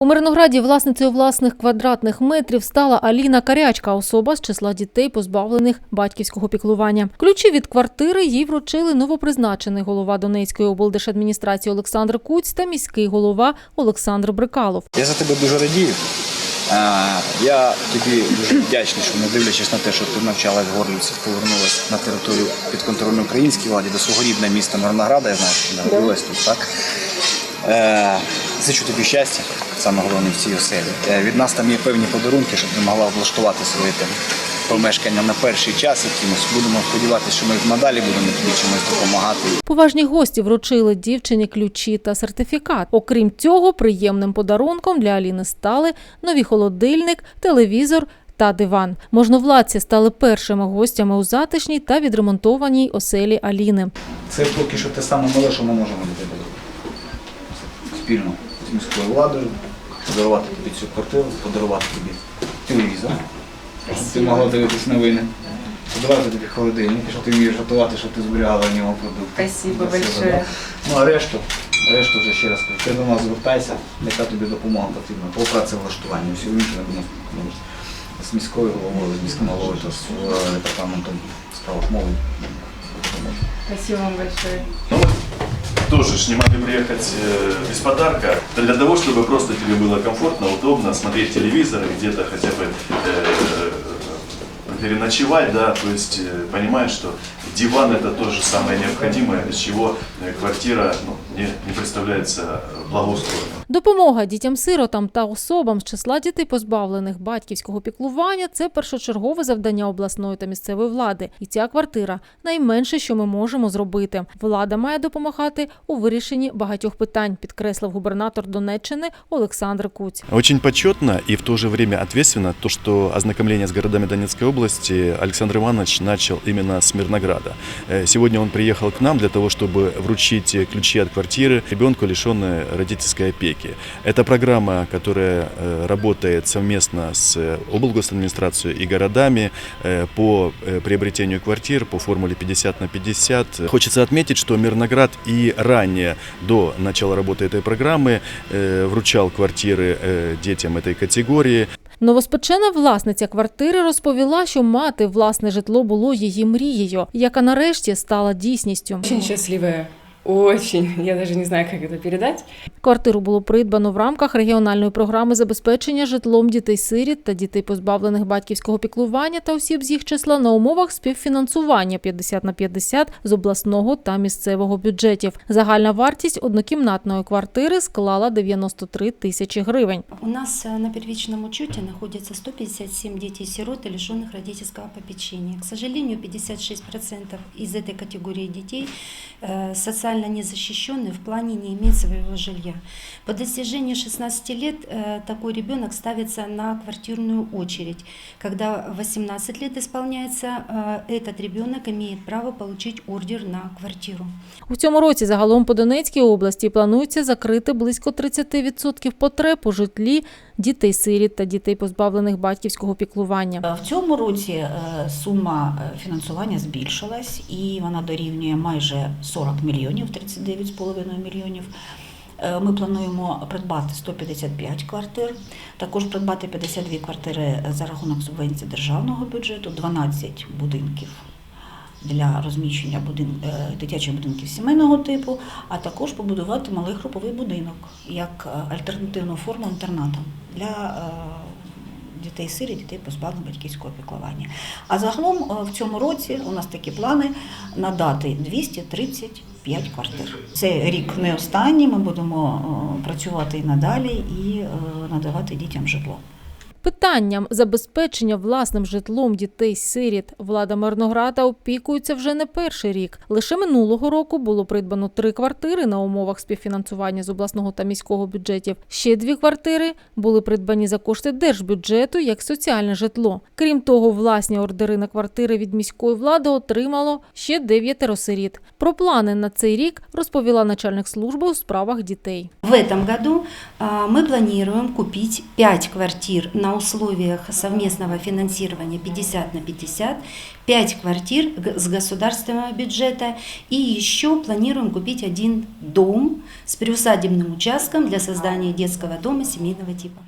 У Мирнограді власницею власних квадратних метрів стала Аліна Карячка, особа з числа дітей, позбавлених батьківського піклування. Ключі від квартири їй вручили новопризначений голова Донецької облдержадміністрації Олександр Куць та міський голова Олександр Брикалов. Я за тебе дуже радію. Я тобі дуже вдячний, що не дивлячись на те, що ти навчалась в Горлівці, повернулась на територію підконтрольної українській владі до свого рідного міста Мирнограда, я знаю, що ти народилась тут, так? Зичу тобі щастя, саме головне в цій оселі. Е, Від нас там є певні подарунки, щоб ти могла облаштувати своє там помешкання на перший час якимось. Будемо сподіватися, що ми надалі будемо тобі чимось допомагати. Поважні гості вручили дівчині ключі та сертифікат. Окрім цього, приємним подарунком для Аліни стали нові холодильник, телевізор. Та диван. Можновладці стали першими гостями у затишній та відремонтованій оселі Аліни. Це поки що те саме мале, що ми можемо зробити. Спільно з міською владою, подарувати тобі цю квартиру, подарувати тобі телевізор. щоб Ти могла дивитись новини. Подарувати тобі холодильник, щоб ти вмієш готувати, щоб ти зберігала в нього продукти. Спасибо большое. Ну а решту, решту вже ще раз кажу, ти до нас звертайся, яка тобі допомога потрібна по працевлаштуванню, я думаю, з міською головою, з міським головою та з е, департаментом справах мови. Спасибо вам большое. Тоже ж не могли приехать э, без подарка. Для того, чтобы просто тебе было комфортно, удобно смотреть телевизор, и где-то хотя бы э, переночевать, да, то есть э, понимаешь, что диван это тоже самое необходимое, без чего квартира ну, не, не представляется э, благоустроенной. Допомога дітям-сиротам та особам з числа дітей, позбавлених батьківського піклування, це першочергове завдання обласної та місцевої влади. І ця квартира найменше, що ми можемо зробити. Влада має допомагати у вирішенні багатьох питань, підкреслив губернатор Донеччини Олександр Куць. Очень почетно и в то же время ответственно то, что ознакомление с городами Донецкой области Александр Иванович начал именно с Мирнограда. Э, Сегодня он приехал к нам для того, чтобы вручить э, ключи от квартиры ребенку, лишенной родительской опеки. Это программа, которая э, работает совместно с э, облгосадминистрацией и городами э, по э, приобретению квартир по формуле 50 на 50. Хочется отметить, что Мирноград и ранее, до начала работы этой программы, э, вручал квартиры э, детям этой категории. Новоспечена власниця квартири розповіла, що мати власне житло було її мрією, яка нарешті стала дійсністю. Очень счастливая. Очень. Я даже не знаю, как это передать. Квартиру було придбано в рамках регіональної програми забезпечення житлом дітей-сиріт та дітей, позбавлених батьківського піклування та осіб з їх числа на умовах співфінансування 50 на 50 з обласного та місцевого бюджетів. Загальна вартість однокімнатної квартири склала 93 тисячі гривень. У нас э, на первичном учете находится 157 детей-сирот и лишенных родительского попечения. К сожалению, 56% из этой категории детей э, социально незащищенные в плане не имеют своего жилья. По достижении 16 лет э, такой ребенок ставится на квартирную очередь. Когда 18 лет исполняется, э, этот ребенок имеет право получить ордер на квартиру. У цьому році загалом по Донецькій області планується закрити близько 30% потреб у житлі дітей-сиріт та дітей, позбавлених батьківського піклування. В цьому році е, сума е, фінансування збільшилась і вона дорівнює майже 40 мільйонів, 39,5 мільйонів. Е, Ми плануємо придбати 155 квартир, також придбати 52 квартири за рахунок субвенції державного бюджету, 12 будинків для розміщення будин... е, дитячих будинків сімейного типу, а також побудувати малий груповий будинок як е, альтернативну форму інтернату для е, дітей сирі, дітей позбавлених батьківського піклування. А загалом е, в цьому році у нас такі плани надати 235 квартир. Це рік не останній. Ми будемо е, працювати і надалі і е, надавати дітям житло. Питанням забезпечення власним житлом дітей-сиріт влада Мирнограда опікується вже не перший рік. Лише минулого року було придбано три квартири на умовах співфінансування з обласного та міського бюджетів. Ще дві квартири були придбані за кошти держбюджету як соціальне житло. Крім того, власні ордери на квартири від міської влади отримало ще дев'ятеро сиріт. Про плани на цей рік розповіла начальник служби у справах дітей. В году а, мы планируем купить 5 квартир на на условиях совместного финансирования 50 на 50, 5 квартир с государственного бюджета и еще планируем купить один дом с приусадебным участком для создания детского дома семейного типа.